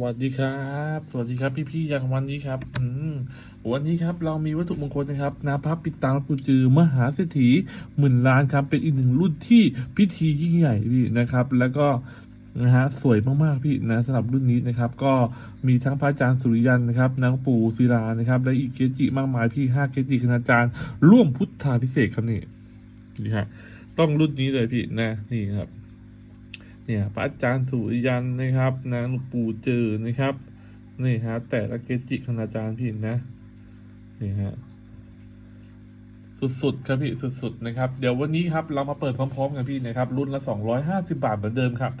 สวัสดีครับ สวัสดีครับพี่ๆอย่างวันนี้ครับ อืมวันนี้ครับเรามีวัตถุมงคลนะครับนาพับปิดตาปูจือมหาเศรษฐีหมื่นล้านครับ เป็นอีกหนึ่งรุ่นที่พิธียิ่งใหญ่พี่นะครับ แล้วก็นะฮะสวยมากๆพี่นะสำหรับรุ่นนี้นะครับก็มีทั้งพระอาจารย์สุริยันนะครับนางปู่ศิลานะครับและอีกเกจิมากมายพี่ห้าเกจิคณาจารย์ ร่วมพุทธาพิเศษครับนี่นี่ฮะต้องรุ่นนี้เลยพี่นะนี่ครับ เนี่ยพระอาจารย์สุริยันนะครับนะหลวงปู่เจอนะครับนี่ฮะแต่ละเกจิคณาจารย์พี่นะนี่ฮะสุดๆครับพี่สุดๆนะครับ เดี๋ยววันนี้ครับเรามาเปิดพร้อมๆกันพี่นะครับรุ่นละ250 บาทเหมือนเดิมครับ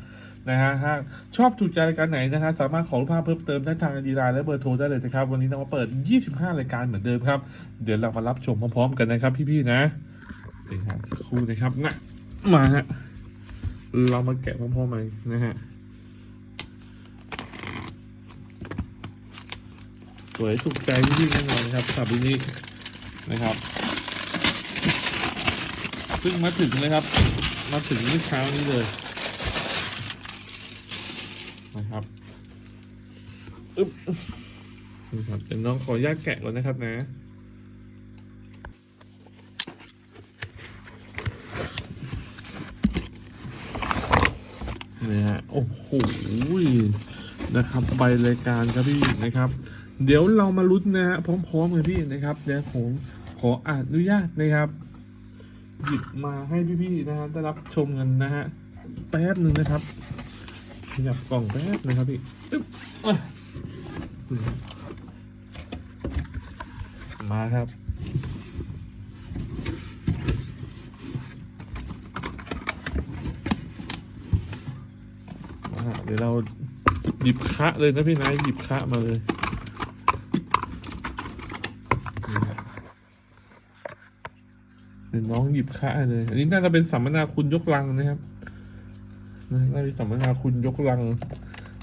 นะฮะหากชอบถูกใจรายการไหนนะฮะสามารถขอรูปภาพเพิ่มเติมได้ทางดีไลน์และเบอร์โทรได้เลยนะครับ วันนี้เรามาเปิด 25 รายการเหมือนเดิมครับ เดี๋ยวเรามารับชมพร้อมๆ กันนะครับ พี่ๆนะนี่ฮะสักครู่นะครับนะมาฮะ เรามาแกะพร้อมๆกันนะฮะ สวยสุขใจที่แน่นอนนะครับสำหรับรุ่นนี้นะครับเพิ่งมาถึงเลยครับ มาถึงเมื่อเช้านี้เลย นะครับอึ๊บนี่ครับเดี๋ยวน้องขออนุญาตแกะก่อนนะครับนะ นี่ฮะโอ้โหนะครับใบรายการครับพี่นะครับ เดี๋ยวเรามาลุ้นนะฮะพร้อมๆกันพี่นะครับเดี๋ยวผมขออนุญาตนะครับหยิบมาให้พี่ๆนะฮะได้รับชมกันนะฮะแป๊บหนึ่งนะครับขยับกล่องแป๊บนะครับพี่มาครับ อ่าเดี๋ยวเราหยิบคะเลยนะพี่นายหยิบคะมาเลยเดี๋ยวน้องหยิบคะเลย อันนี้น่าจะเป็นสัมมนาคุณยกลังนะครับน่าจะเป็นสัมมนาคุณยกลัง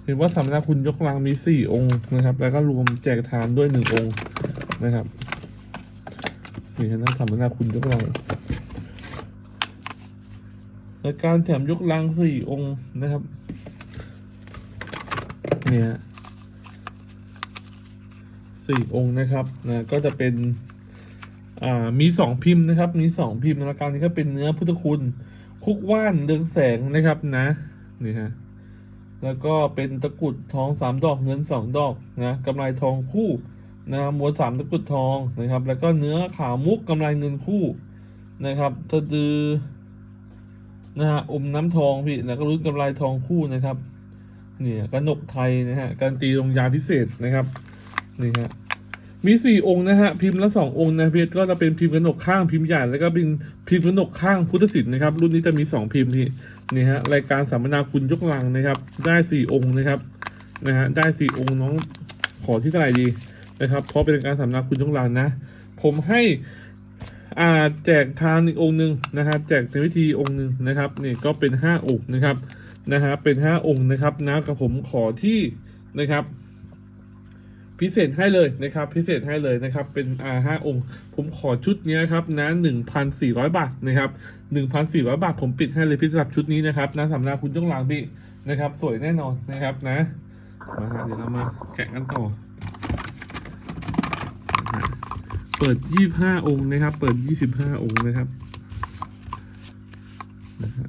เห็นว่าสัมมนาคุณยกลังมีสี่องค์นะครับ แล้วก็รวมแจกทานด้วยหนึ่งองค์นะครับนี่นะสัมมนาคุณยกลังและการแถมยกลังสี่องค์นะครับ เนี่ยสี่องค์นะครับนะก็จะเป็นอ่ามีสองพิมพ์นะครับ มีสองพิมพ์นะการนี้ก็เป็นเนื้อพุทธคุณคุกว่านเรืองแสงนะครับนะนี่ฮะแล้วก็เป็นตะกุดทองสามดอกเงินสองดอกนะกำไรทองคู่นะม้วนสามตะกุดทองนะครับ แล้วก็เนื้อขาวมุกกำไรเงินคู่นะครับสะดือนะฮะอมน้ำทองพี่แล้วก็รุ่นกำไรทองคู่นะครับ นี่กระหนกไทยนะฮะการตีลงยาพิเศษนะครับนี่ฮะมีสี่องค์นะฮะพิมพ์ละสององค์นะเพียก็จะเป็นพิมพ์กระหนกข้างพิมพ์ใหญ่แล้วก็เป็นพิมพ์กระหนกข้างพุทธศิลป์นะครับ รุ่นนี้จะมีสองพิมพ์ที่นี่ฮะรายการสัมมนาคุณยกลังนะครับ ได้สี่องค์นะครับนะฮะได้สี่องค์น้องขอที่เท่าไหร่ดีนะครับ เพราะเป็นการสัมมนาคุณยกลังนะ ผมให้อ่าแจกทานอีกองค์หนึ่งนะครับแจกในวิธีองค์หนึ่งนะครับนี่ก็เป็นห้าองค์นะครับ นะฮะเป็นห้าองค์นะครับนะกับผมขอที่นะครับ พิเศษให้เลยนะครับ พิเศษให้เลยนะครับ เป็นอ่าห้าองค์ ผมขอชุดนี้ครับนะหนึ่งพันสี่ร้อยบาทนะครับหนึ่งพันสี่ร้อยบาท ผมปิดให้เลยพิเศษชุดนี้นะครับนะสำนักคุณยงหลางพี่นะครับ สวยแน่นอนนะครับนะมาเดี๋ยวเรามาแกะกันต่อ เปิดยี่บห้าองค์นะครับ เปิดยี่สิบห้าองค์นะครับนะฮะ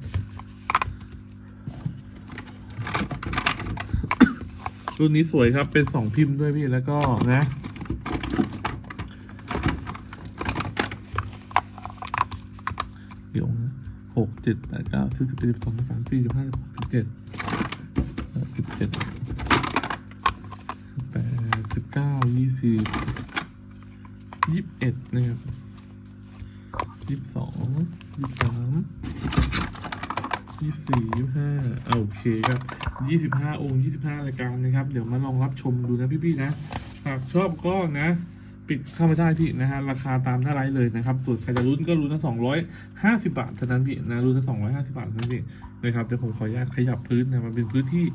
รุ่นนี้สวยครับเป็นสองพิมพ์ด้วยพี่แล้วก็นะเดี๋ยวนะหกเจ็ดแปดเก้าสิบสิบเอ็ดสิบสองสิบสามสี่สิบห้าสิบเจ็ดสิบเจ็ดแปดสิบเก้ายี่สิบยี่สิบเอ็ดนะครับยี่สิบสองยี่สิบสาม ยี่สี่ยี่ห้าโอเคครับยี่สิบห้าองค์ยี่สิบห้ารายการนะครับ เดี๋ยวมาลองรับชมดูนะพี่ๆนะหากชอบก็นะ ปิดเข้ามาได้พี่นะฮะราคาตามท่าไลฟ์เลยนะครับ ส่วนใครจะรุ่นก็รุ่นละสองร้อยห้าสิบาทเท่านั้นพี่นะรุ่นละสองร้อยห้าสิบาทเท่านั้นพี่นะครับเดี๋ยวผมขออนุญาตขยับพื้นนะมันเป็นพื้นที่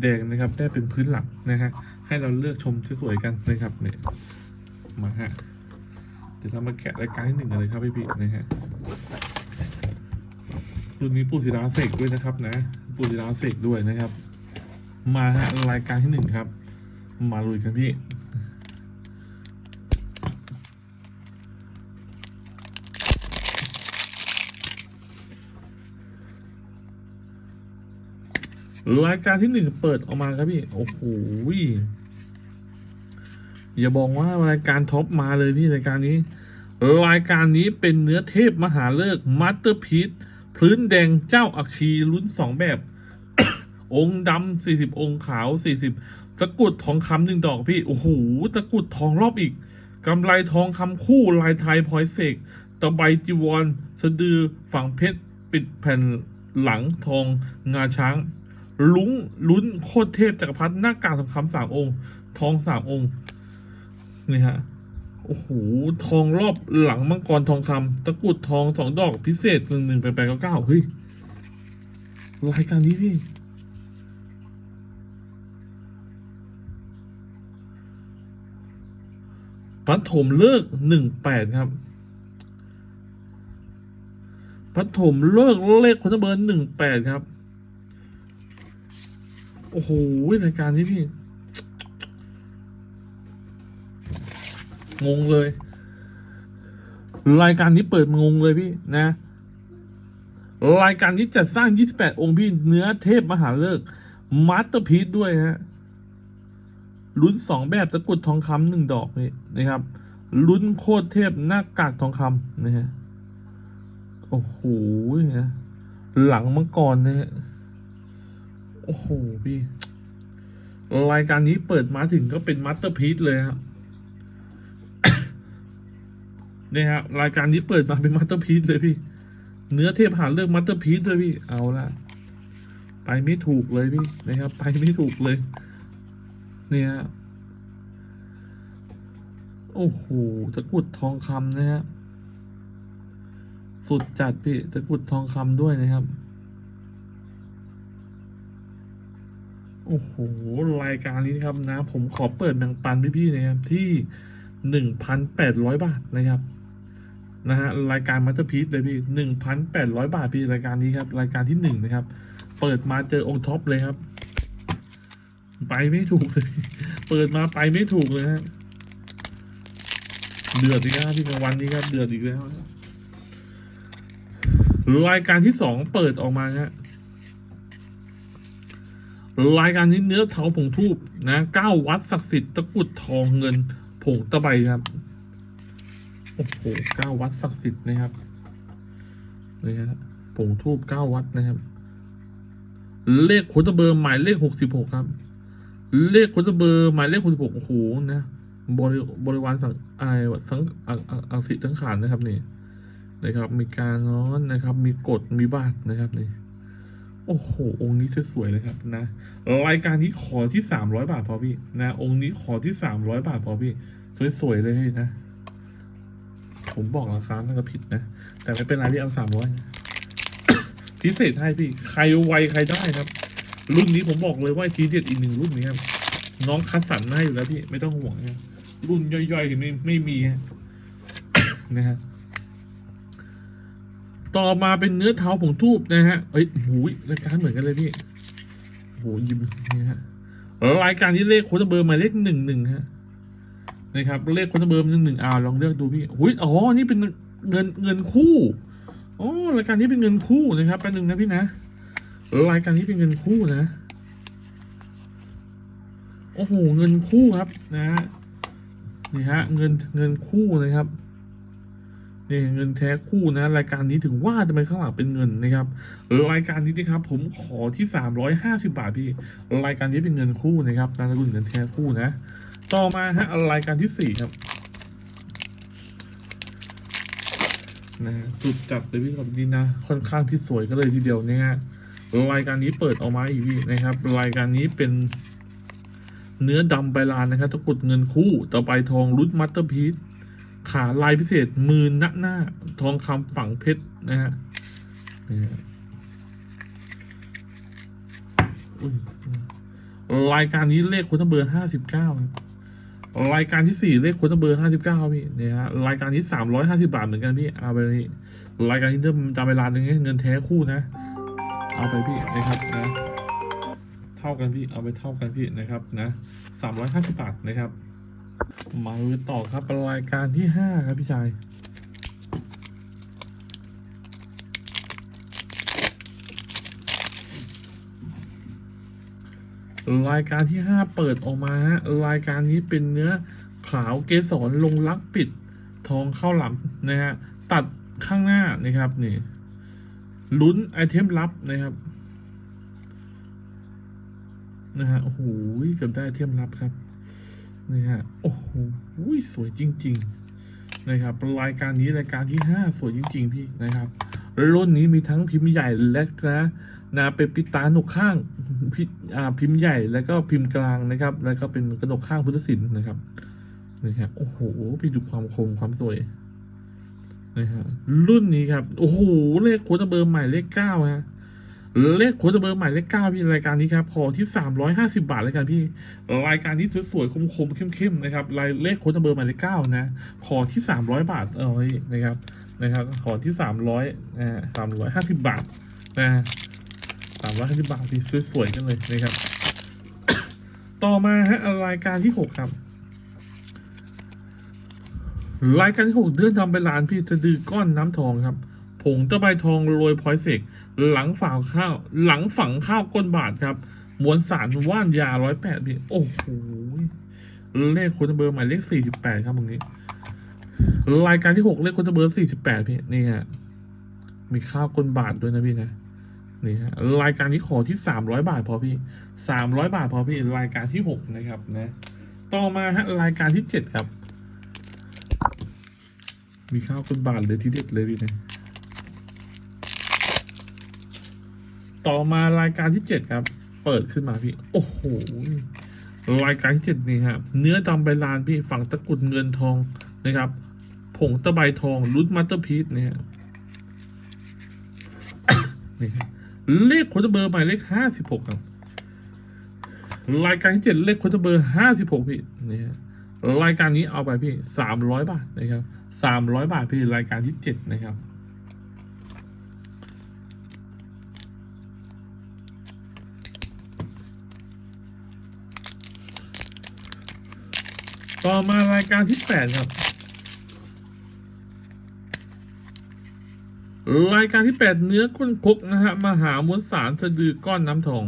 แดงนะครับได้เป็นพื้นหลักนะฮะให้เราเลือกชมสวยๆกันนะครับเนี่ยมาฮะเดี๋ยวเรามาแกะรายการที่หนึ่งกันเลยครับพี่ๆนะฮะ รุ่นนี้ปูศิลาเสกด้วยนะครับนะปูศิลาเสกด้วยนะครับ มาฮะรายการที่หนึ่งครับ มาลุยกันพี่รายการที่หนึ่งเปิดออกมาครับพี่ โอ้โหอย่าบอกว่ารายการท็อปมาเลยพี่รายการนี้ รายการนี้เป็นเนื้อเทพมหาเลิกมาสเตอร์พีซ พื้นแดงเจ้าอัคคีรุ่นสองแบบ องค์ดำสี่สิบองค์ขาวสี่สิบตะกุดทองคำหนึ่งดอกพี่ โอ้โหตะกุดทองรอบอีกกำไรทองคำคู่ลายไทยพลอยเสกตะไบจีวร สะดือฝังเพชร ปิดแผ่นหลังทองงาช้าง ลุ้งลุ้นโคตรเทพจักรพรรดิหน้ากากทองคำสามองค์ ทองสามองค์ นี่ฮะ โอ้โห ทองรอบหลังมังกรทองคำตะกุดทองสองดอกพิเศษหนึ่งหนึ่งแปดแปดเก้าเก้าเฮ้ยรายการนี้พี่ปฐมเลิกหนึ่งแปดครับปฐมเลิกเลขคนเบอร์หนึ่งแปดครับ โอ้โหรายการนี้พี่ งงเลย รายการนี้เปิดงงเลยพี่นะ รายการนี้จัดสร้าง 28 องค์พี่เนื้อเทพมหาเลิกษ์มาสเตอร์พีซด้วยฮะลุ้นสองแบบตะกุดทองคำหนึ่งดอกนี่นะครับลุ้นโคตรเทพหน้ากากทองคำนะฮะโอ้โหนะหลังมังกรนะฮะโอ้โหพี่ รายการนี้เปิดมาถึงก็เป็นมาสเตอร์พีซเลยครับ เนี่ยฮะรายการนี้เปิดมาเป็นมาสเตอร์พีซเลยพี่ เนื้อเทพหาเรื่องมาสเตอร์พีซเลยพี่ เอาละไปไม่ถูกเลยพี่นะครับ ไปไม่ถูกเลย เนี่ย โอ้โหตะกุดทองคำนะฮะสุดจัดพี่ตะกุดทองคำด้วยนะครับโอ้โห รายการนี้นะครับนะ ผมขอเปิดแบ่งปันพี่ๆนะครับที่หนึ่งพันแปดร้อยบาทนะครับ นะฮะรายการมาสเตอร์พีซเลยพี่หนึ่งพันแปดร้อยบาทพี่รายการนี้ครับ รายการที่หนึ่งนะครับ เปิดมาเจอองค์ท็อปเลยครับ ไปไม่ถูกเลย เปิดมาไปไม่ถูกเลยฮะเดือดอีกแล้วพี่กลางวันนี้ครับ เดือดอีกแล้วรายการที่สองเปิดออกมาฮะรายการนี้เนื้อเถาผงทูบนะเก้าวัดศักดิ์สิทธิ์ตะกุดทองเงินผงตะไบครับ โอ้โหเก้าวัดศักดิ์สิทธิ์นะครับนี่ฮะผงทูบเก้าวัดนะครับ เลขโคตรเบอร์หมายเลขหกสิบหกครับ เลขโคตรเบอร์หมายเลขหกสิบหกโอ้โหนะบริบริวารสังไอสังอังอังอังสิสังขารนะครับนี่นะครับ มีการง้อนนะครับ มีกฎมีบาทนะครับนี่โอ้โห องค์นี้สวยๆเลยครับนะรายการนี้ขอที่สามร้อยบาทพอพี่นะ องค์นี้ขอที่สามร้อยบาทพอพี่ สวยๆเลยนะ ผมบอกราคาน่าจะผิดนะ แต่ไม่เป็นไรที่เอาสามร้อยพิเศษให้พี่ ใครไวใครได้ครับ รุ่นนี้ผมบอกเลยว่าทีเด็ดอีกหนึ่งรุ่นนี้ครับน้องคัดสรรให้อยู่แล้วพี่ไม่ต้องห่วงนะรุ่นย่อยๆไม่ไม่มีฮะนะฮะต่อมาเป็นเนื้อเท้าผงทูบนะฮะ เอ้ยหูยรายการเหมือนกันเลยพี่โหยิ้มนี่ฮะรายการที่เลขโค้ดเบอร์หมายเลขหนึ่งหนึ่งฮะ นะครับ เลขค้ดเบอร์มหนึ่งหนึ่งอ่าลองเลือกดูพี่หุยอ๋อ นี่เป็นเงินเงินคู่อ๋อรายการนี้เป็นเงินคู่นะครับแป๊บนึงนะพี่นะรายการนี้เป็นเงินคู่นะ โอ้โหเงินคู่ครับนะฮะนี่ฮะเงินเงินคู่นะครับนี่เงินแท้คู่นะ รายการนี้ถึงว่าจะเป็นข้างหลังเป็นเงินนะครับรายการนี้นะครับ ผมขอที่สามร้อยห้าสิบาทพี่ รายการนี้เป็นเงินคู่นะครับนามสกุลเงินแท้คู่นะ ต่อมาฮะรายการที่สี่ครับนะสุดจัดเลยพี่ครับนี่นะค่อนข้างที่สวยก็เลยทีเดียวเนี่ยฮะรายการนี้เปิดออกมาอีกพี่นะครับ รายการนี้เป็นเนื้อดำใบลานนะครับตะกุดเงินคู่ต่อไปทองรุดมัตเตอร์พีซขาลายพิเศษมือหน้าหน้า ทองคำฝังเพชรนะฮะนี่ฮะรายการนี้เลขคุณเบอร์ห้าสิบเก้าร รายการที่สี่เลขคุณเบอร์ห้าสิบเก้าพี่เนี่ยฮะรายการที่สามร้อยห้าสิบาทเหมือนกันพี่เอาไปนี่รายการที่เริ่มจำเวลาหนึ่งเงินแท้คู่นะ เอาไปพี่นะครับนะเท่ากันพี่เอาไปเท่ากันพี่นะครับนะสามร้อยห้าสิบบาทนะครับมาต่อครับรายการที่ห้าครับพี่ชาย รายการที่ห้าเปิดออกมาฮะรายการนี้เป็นเนื้อขาวเกสรลงลักปิดทองเข้าหลำนะฮะตัดข้างหน้านะครับนี่ลุ้นไอเทมลับนะครับนะฮะโอ้โหเกือบได้ไอเทมลับครับนี่ฮะโอ้โหสวยจริง ๆ นะครับ รายการนี้รายการที่ห้าสวยจริง ๆ พี่นะครับรุ่นนี้มีทั้งพิมพ์ใหญ่เล็กนะ นะเป็นปิตาหนกข้างพิอ่าพิมพ์ใหญ่แล้วก็พิมพ์กลางนะครับ แล้วก็เป็นกระหนกข้างพุทธศิลป์นะครับนี่ฮะโอ้โหพี่ดูความคมความสวยนะฮะรุ่นนี้ครับ โอ้โหเลขโค้ดเบอร์ใหม่เลขเก้าฮะเลขโค้ดเบอร์ใหม่เลขเก้าพี่รายการนี้ครับขอที่สามร้อยห้าสิบาทเลยกันพี่รายการที่สวยๆคมๆเข้มๆนะครับรายเลขโค้ดเบอร์ใหมายเลขเก้านะขอที่สามร้อยบาทเอาไว้นะครับนะครับขอที่สามร้อยนะสามร้อยห้าสิบบาทนะ สามร้อยห้าสิบาทที่สวยๆกันเลยนะครับ ต่อมาฮะรายการที่หกครับรายการที่หกเดือนทำเป็นร้านพี่จะดือก้อนน้ำทองครับผงตะไบทองโรยพลอยเสกหลังฝังข้าว หลังฝังข้าวก้นบาทครับมวลสารว่านยาร้อยแปดพี่โอ้โหเลขคนเบอร์หมายเลขสี่สิบแปดครับตรงนี้ รายการที่หกเลขคนเบอร์สี่สิบแปดพี่นี่ฮะมีข้าวก้นบาทด้วยนะพี่นะ นี่ฮะรายการนี้ขอที่สามร้อยบาทพอพี่สามร้อยบาทพอพี่รายการที่หกนะครับนะต่อมาฮะรายการที่เจ็ดครับ มีข้าวก้นบาทเลยที่เด็ดเลยพี่นะต่อมารายการที่เจ็ดครับ เปิดขึ้นมาพี่ โอ้โหรายการที่เจ็ดนี่ครับเนื้อดำใบลานพี่ฝั่งตะกุดเงินทองนะครับ ผงตะไบทองรุดมัตเตอร์พีซเนี่ยนี่ครับ เลขโคตเบอร์หมายเลขห้าสิบหกครับรายการที่เจ็ดเลขโคตเบอร์ห้าสิบหกพี่นี่รายการนี้เอาไปพี่สามร้อยบาทนะครับสามร้อยบาทพี่รายการที่เจ็ดนะครับต่อมารายการที่แปดครับ รายการที่แปดเนื้อก้นพกนะฮะมหามวลสารสะดือก้อนน้ำทอง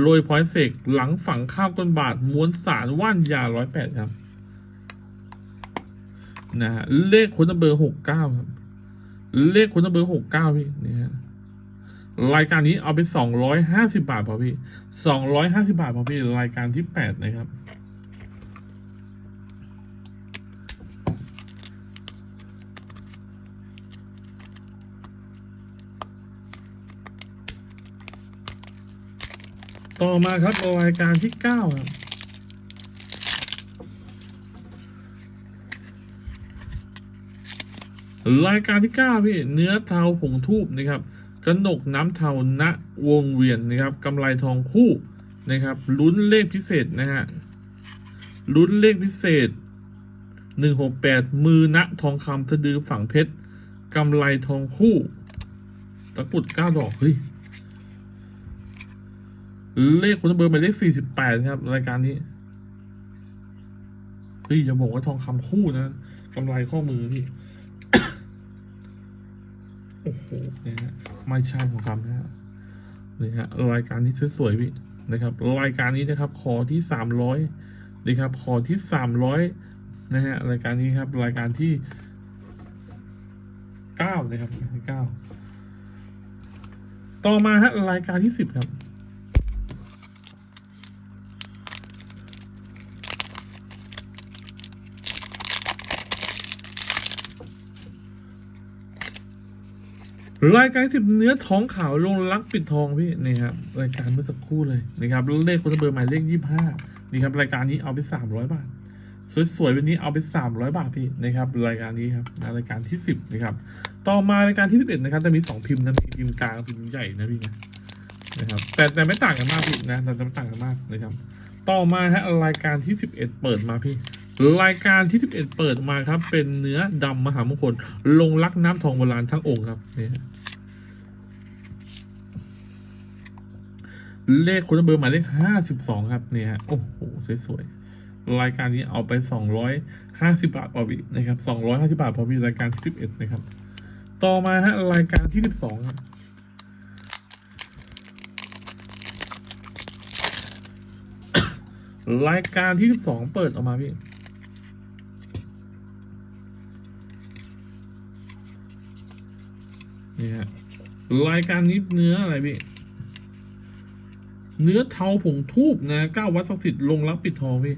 โรยพลอยเสกหลังฝังข้าวก้นบาทมวลสารว่านยาร้อยแปดครับนะฮะเลขคนเบอร์หกเก้าครับ เลขคนเบอร์หกเก้าพี่นี่ฮะรายการนี้เอาไปสองร้อยห้าสิบาทพอพี่สองร้อยห้าสิบาทพอพี่รายการที่แปดนะครับ ต่อมาครับรายการที่เก้าครับรายการที่เก้าพี่เนื้อเทาผงทูบนะครับกระหนกน้ำเทาณวงเวียนนะครับกำไรทองคู่นะครับลุ้นเลขพิเศษนะฮะลุ้นเลขพิเศษหนึ่งหกแปดมือณทองคำสะดือฝั่งเพชรกำไรทองคู่ ตะกุดเก้าดอกเฮ้ย เลขคุณเบอร์หมายเลขสี่สิบแปดครับ รายการนี้เฮ้ยอย่าบอกว่าทองคำคู่นะกำไรข้อมือพี่โอ้โหเนี่ยฮะไม่ใช่ทองคำนะฮะนี่ฮะรายการนี้สวยๆพี่นะครับ รายการนี้นะครับ ขอที่สามร้อยนะครับ ขอที่สามร้อยนะฮะรายการนี้ครับ รายการที่เก้านะครับเก้าต่อมาฮะรายการที่สิบครับ รายการสิบเนื้อท้องขาวลงรักปิดทองพี่นี่ครับรายการเมื่อสักครู่เลยนะครับเลขคนเบอร์หมายเลขยี่ห้านี่ครับรายการนี้เอาไปสามร้อยบาท สวยๆวันนี้เอาไปสามร้อยบาทพี่นะครับรายการนี้ครับรายการที่สิบนะครับต่อมารายการที่สิบเอ็ดนะครับจะมีสองพิมพ์นะมีพิมพ์กลางพิมพ์ใหญ่นะพี่นะนะครับแต่แต่ไม่ต่างกันมากพี่นะแต่ไม่ต่างกันมากนะครับต่อมาฮะรายการที่สิบเอ็ดเปิดมาพี่ รายการที่สิบเอ็ดเปิดมาครับ เป็นเนื้อดำมหามงคล ลงรักน้ำทองโบราณทั้งองค์ครับนี่ฮะเลขคนเบอร์หมายเลขห้าสิบสองครับเนี่ยฮะโอ้โหสวยๆรายการนี้เอาไปสองร้อยห้าสิบาทพอวินะครับสองร้อยห้าสิบาทพอวิรายการที่สิบเอ็ดนะครับ ต่อมาฮะรายการที่สิบสองครับรายการที่สิบสองเปิดออกมาพี่ นี่ฮะรายการนี้เนื้ออะไรพี่เนื้อเทาผงทูบนะเก้าวัดศักดิ์สิทธิ์ลงรักปิดทองพี่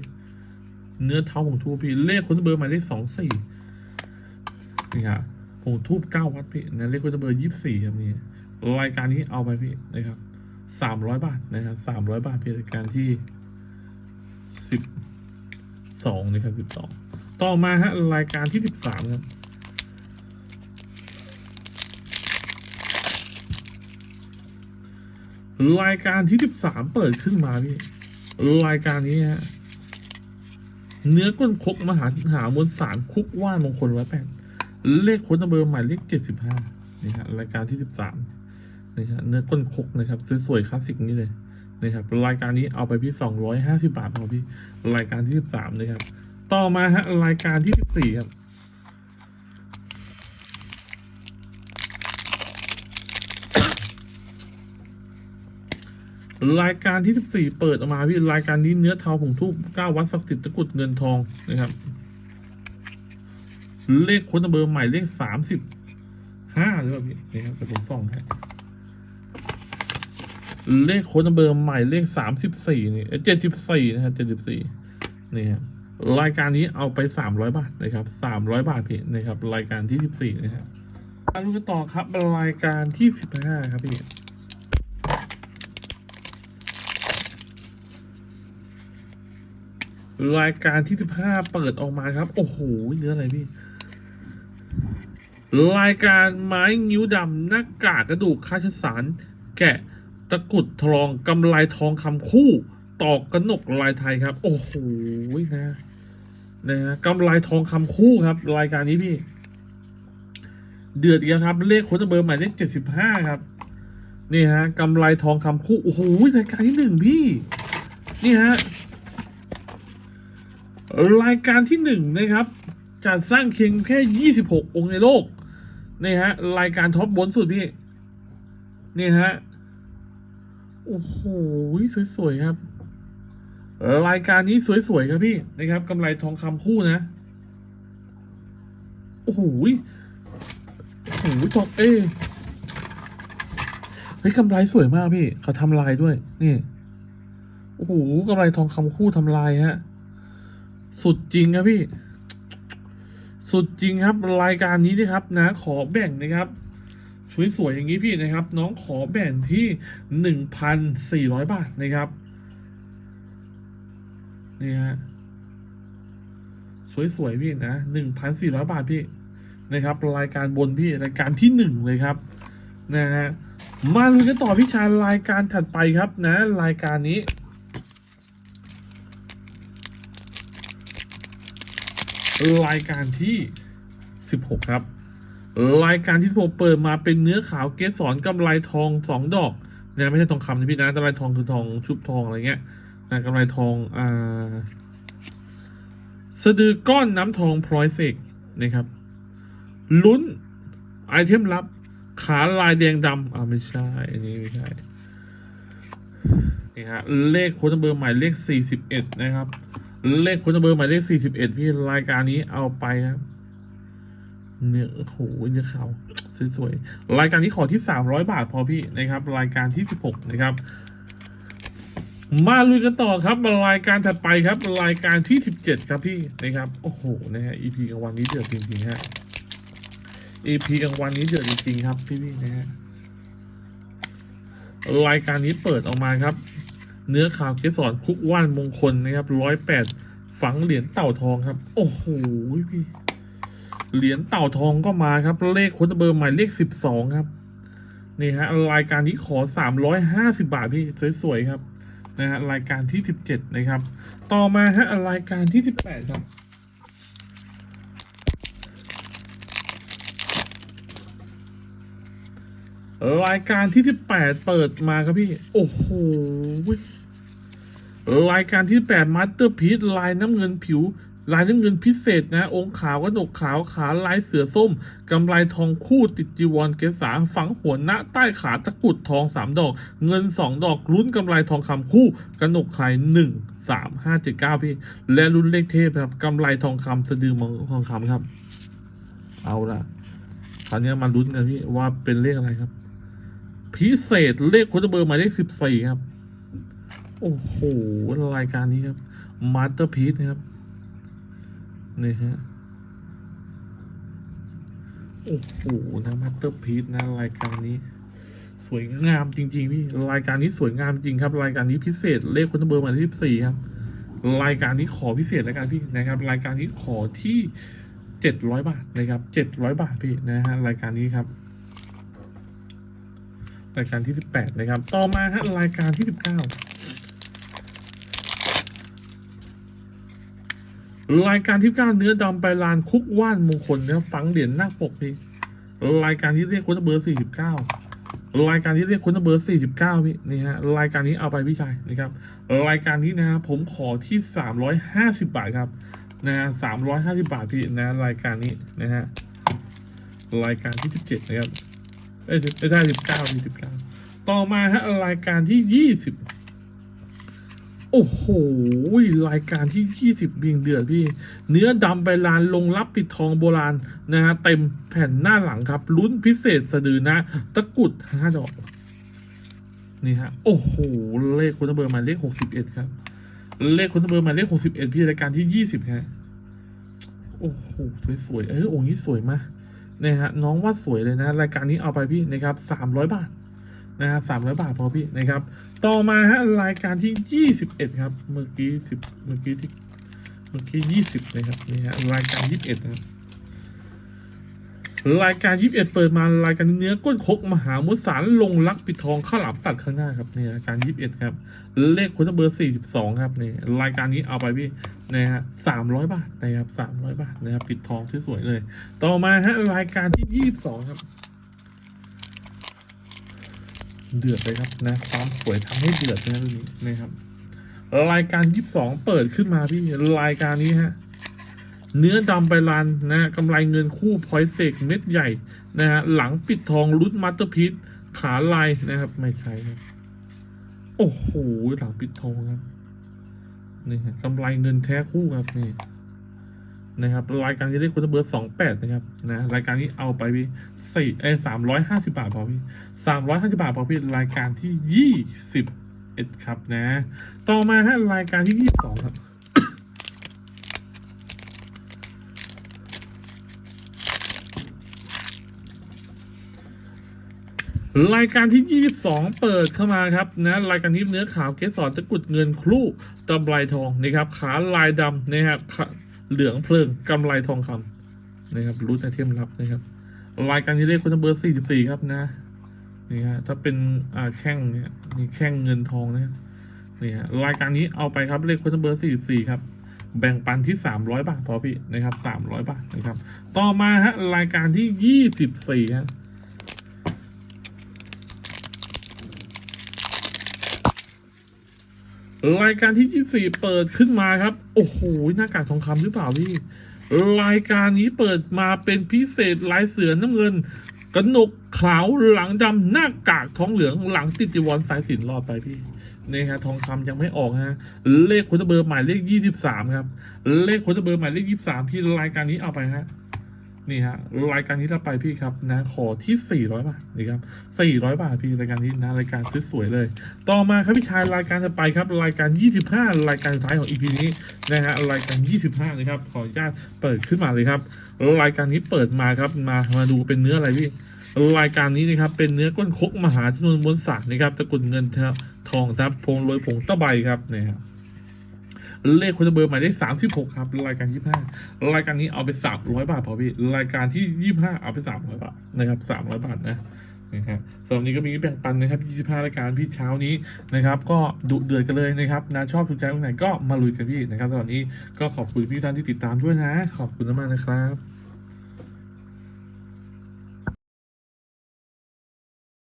เนื้อเทาผงทูบพี่เลขคนเบอร์หมายเลขสองสี่นี่ฮะผงทูบเก้าวัดพี่นะเลขคนเบอร์ยี่สิบสี่ครับนี่รายการนี้เอาไปพี่นะครับสามร้อยบาทนะครับสามร้อยบาทพี่รายการที่สิบสองนะครับสิบสองต่อมาฮะรายการที่สิบสามครับ รายการที่สิบสามเปิดขึ้นมาพี่ รายการนี้ฮะเนื้อก้นคกมหาหามวลสารคุกว่านมงคลร้อยแปดเลขค้นเบอร์หมายเลขเจ็ดสิบห้านี่ฮะรายการที่สิบสามนี่ฮะเนื้อก้นคกนะครับสวยๆคลาสสิกนี่เลยนะครับรายการนี้เอาไปพี่สองร้อยห้าสิบาทพอพี่ รายการที่สิบสามนะครับ ต่อมาฮะรายการที่สิบสี่ครับ รายการที่ 14 เปิดออกมาพี่รายการนี้เนื้อเทาผงทูบเก้าวัดศักดิ์สิทธิ์ตะกุดเงินทองนะครับ เลขค้นเบอร์ใหม่เลขสามสิบห้าหรือเปล่าพี่นี่ครับแต่ผมส่องให้เลขค้นเบอร์ใหม่เลขสามสิบสี่นี่เจ็ดสิบสี่นะครับเจ็ดสิบสี่นี่ครับรายการนี้เอาไปสามร้อยบาทนะครับสามร้อยบาทพี่นะครับ รายการที่สิบสี่นะครับมาดูกันต่อครับรายการที่สิบห้าครับพี่ รายการที่สิบห้าเปิดออกมาครับ โอ้โหเนื้ออะไรพี่ รายการไม้งิ้วดำหน้ากากกระดูกคาชสาร แกะตะกุดทองกำไลทองคำคู่ ตอกกระหนกลายไทยครับ โอ้โหนะนะฮะกำไลทองคำคู่ครับ รายการนี้พี่ เดือดอีกแล้วครับ เลขค้ดเบอร์หมายเลขเจ็ดสิบห้าครับนี่ฮะกำไลทองคำคู่ โอ้โหรายการที่หนึ่งพี่ นี่ฮะ รายการที่หนึ่งนะครับจัดสร้างเคียงแค่ยี่สิบหกองค์ในโลกนี่ฮะ รายการท็อปบนสุดพี่นี่ฮะ โอ้โหสวยๆครับ รายการนี้สวยๆครับพี่นะครับกำไรทองคำคู่นะ โอ้โหโอ้โหทองเอ้เฮ้ยกำไรสวยมากพี่ เขาทำลายด้วย นี่ โอ้โหกำไรทองคำคู่ทำลายฮะ สุดจริงครับพี่ สุดจริงครับ รายการนี้นะครับ นะ ขอแบ่งนะครับสวยๆอย่างนี้พี่นะครับ น้องขอแบ่งที่หนึ่งพันสี่ร้อยบาทนะครับนี่ฮะสวยๆพี่นะหนึ่งพันสี่ร้อยบาทพี่นะครับ รายการบนพี่รายการที่หนึ่งเลยครับ นะฮะมาลุยกันต่อพี่ชายรายการถัดไปครับ นะ รายการนี้ รายการที่สิบหกครับ รายการที่ผมเปิดมาเป็นเนื้อขาวเกสรกำไรทองสองดอกนะไม่ใช่ทองคำนะพี่นะกำไรทองคือทองชุบทองอะไรเงี้ยนะกำไรทองอ่าสะดือก้อนน้ำทองพลอยเสกนะครับ ลุ้นไอเทมลับ ขาลายแดงดำอ่าไม่ใช่ อันนี้ไม่ใช่นี่ฮะเลขโค้ดเบอร์หมายเลขสี่สิบเอ็ดนะครับ เลขโค้ดเบอร์หมายเลขสี่สิบเอ็ดพี่รายการนี้เอาไปครับเนื้อโหเนื้อขาวสวยๆรายการนี้ขอที่สามร้อยบาทพอพี่นะครับ รายการที่สิบหกนะครับ มาลุยกันต่อครับรายการถัดไปครับ รายการที่สิบเจ็ดครับพี่นะครับโอ้โหนะฮะ EP กลางวันนี้เดือดจริงๆฮะ EP กลางวันนี้เดือดจริงๆครับพี่พี่ๆนะฮะรายการนี้เปิดออกมาครับ เนื้อขาวเกสรคุกว่านมงคลนะครับร้อยแปดฝังเหรียญเต่าทองครับ โอ้โหพี่เหรียญเต่าทองก็มาครับ เลขคนเบอร์หมายเลขสิบสองครับนี่ฮะรายการนี้ขอสามร้อยห้าสิบาทพี่สวยๆครับนะฮะรายการที่สิบเจ็ดนะครับ ต่อมาฮะรายการที่สิบแปดครับรายการที่ที่แปดเปิดมาครับพี่ โอ้โห รายการที่แปดมาสเตอร์พีซลายน้ำเงินผิว ลายน้ำเงินพิเศษนะ องค์ขาวกระดกขาวขาลายเสือส้มกำไรทองคู่ติดจีวรเกษาฝังหัวหน้าใต้ขาตะกรุดทองสามดอก เงินสองดอกลุ้นกำไรทองคำคู่กระหนกไข่หนึ่งสามห้าเจ็ดเก้าพี่ และลุ้นเลขเทพครับกำไรทองคำสะดือมองทองคำครับ เอาละคราวนี้มาลุ้นกันพี่ว่าเป็นเลขอะไรครับ พิเศษเลขโคดเบอร์หมายเลขสิบสี่ครับ โอ้โหรายการนี้ครับมาสเตอร์พีซนะครับนี่ฮะโอ้โหนะมาสเตอร์พีซนะรายการนี้ สวยงามจริง ๆ พี่ รายการนี้สวยงามจริงครับ รายการนี้พิเศษ เลขคนเบอร์มาที่สี่ครับ รายการนี้ขอพิเศษแล้วกันพี่นะครับ รายการนี้ขอที่เจ็ดร้อยบาทนะครับเจ็ดร้อยบาทพี่นะฮะรายการนี้ครับรายการที่สิบแปดนะครับ ต่อมาฮะรายการที่สิบเก้า รายการที่เก้าเนื้อดำไปลานคุกว่านมงคลนะครับฝังเหรียญหน้าปกพี่รายการที่เรียกคนเบอร์สี่สิบเก้ารายการที่เรียกคนเบอร์สี่สิบเก้าพี่นี่ฮะรายการนี้เอาไปพี่ชายนะครับรายการนี้นะครับผมขอที่สามร้อยห้าสิบบาทครับนะฮะสามร้อยห้าสิบาทพี่นะรายการนี้นะฮะรายการที่สิบเจ็ดนะครับเอ้ยไม่ใช่สิบเก้ามีสิบเก้าต่อมาฮะรายการที่ยี่สิบ โอ้โห รายการที่ยี่สิบเบียงเดือดพี่ เนื้อดำใบลานลงรับปิดทองโบราณนะฮะเต็มแผ่นหน้าหลังครับ ลุ้นพิเศษสะดือนะ ตะกรุดห้าดอก นี่ฮะ โอ้โห เลขคุณเบอร์มาเลขหกสิบเอ็ดครับ เลขคุณเบอร์มาเลขหกสิบเอ็ดพี่รายการที่ยี่สิบครับโอ้โห สวยๆ เอ้ยองค์นี้สวยมากนะฮะน้องว่าสวยเลยนะ รายการนี้เอาไปพี่นะครับสามร้อยบาทนะฮะสามร้อยบาทพอพี่นะครับ ต่อมาฮะรายการที่ยี่สิบเอ็ดครับ เมื่อกี้สิบเมื่อกี้ที่เมื่อกี้ยี่สิบนะครับนี่ฮะรายการยี่สิบเอ็ดนะครับรายการยี่สิบเอ็ดเปิดมารายการเนื้อก้นคกมหามุสารลงลักปิดทองข้าวหลามตัดข้างหน้าครับนี่รายการยี่สิบเอ็ดครับ เลขคุณเบอร์สี่สิบสองครับนี่รายการนี้เอาไปพี่นะฮะสามร้อยบาทนะครับสามร้อยบาทนะครับปิดทองสวยๆเลย ต่อมาฮะรายการที่ยี่สิบสองครับ เดือดเลยครับนะความสวยทำให้เดือดนะเรื่องนี้นะครับรายการยี่สิบสองเปิดขึ้นมาพี่รายการนี้ฮะเนื้อดำไปลานนะกำไรเงินคู่พอยเซกเม็ดใหญ่นะฮะหลังปิดทองรุ่นมัตเตอร์พีทขาลายนะครับไม่ใช่ครับโอ้โหหลังปิดทองครับนี่ฮะกำไรเงินแท้คู่ครับนี่ นะครับรายการที่ได้คุณเบอร์สองแปดนะครับนะรายการนี้เอาไปพี่สี่เอสามร้อยห้าสิบาทพอพี่สามร้อยห้าสิบาทพอพี่รายการที่ยี่สิบเอ็ดครับนะ ต่อมาฮะรายการที่ยี่สิบสองครับรายการที่ 22 เปิดเข้ามาครับนะรายการนี้เนื้อขาวเกสรตะกุดเงินครู่กำไรทองนะครับขาลายดำนะครับ เหลืองเพลิงกำไรทองคำนะครับรูทไอเทมลับนะครับรายการนี้เลขคุณเบอร์44ครับนะนี่ฮะถ้าเป็นอ่าแข้งเนี่ยนี่แข้งเงินทองนะนี่ฮะรายการนี้เอาไปครับเลขคุณเบอร์44ครับแบ่งปันที่ 300 บาทพอพี่นะครับ 300 บาทนะครับ ต่อมาฮะรายการที่ 24ฮะ รายการที่ 24 เปิดขึ้นมาครับ โอ้โห หน้ากากทองคำหรือเปล่าพี่ รายการนี้เปิดมาเป็นพิเศษลายเสือน้ำเงินกระหนกขาวหลังดำหน้ากากทองเหลืองหลังติดจีวรสายสินรอดไปพี่นี่ฮะทองคำยังไม่ออกฮะเลขคุณเบอร์หมายเลข 23 ครับ เลขคุณเบอร์หมายเลข 23พี่รายการนี้เอาไปฮะ นี่ฮะรายการนี้เราไปพี่ครับนะขอที่ 400 บาทนี่ครับ400 บาทพี่รายการนี้นะรายการสวยๆเลย ต่อมาครับพี่ชายรายการจะไปครับรายการ 25 รายการสุดท้ายของ EP นี้นะฮะรายการ 25นะครับขออนุญาตเปิดขึ้นมาเลยครับรายการนี้เปิดมาครับมามาดูเป็นเนื้ออะไรพี่รายการนี้นะครับเป็นเนื้อก้นคกมหาชนวนมวลสารนะครับตะกรุดเงินทองทับพงโรยผงตะไบครับเนี่ยครับ เลขคุณเบอร์หมายเลขสามสิบหกครับ รายการยี่ห้ารายการนี้เอาไปสามร้อยบาทพอพี่รายการที่ยี่ห้าเอาไปสามร้อยบาทนะครับสามร้อยบาทนะนะครับสำหรับนี้ก็มีแบ่งปันนะครับยี่ห้ารายการพี่เช้านี้นะครับ ก็ดุเดือดกันเลยนะครับนะชอบถูกใจตรงไหนก็มาลุยกันพี่นะครับสำหรับนี้ก็ขอบคุณพี่ท่านที่ติดตามด้วยนะ ขอบคุณมากนะครับ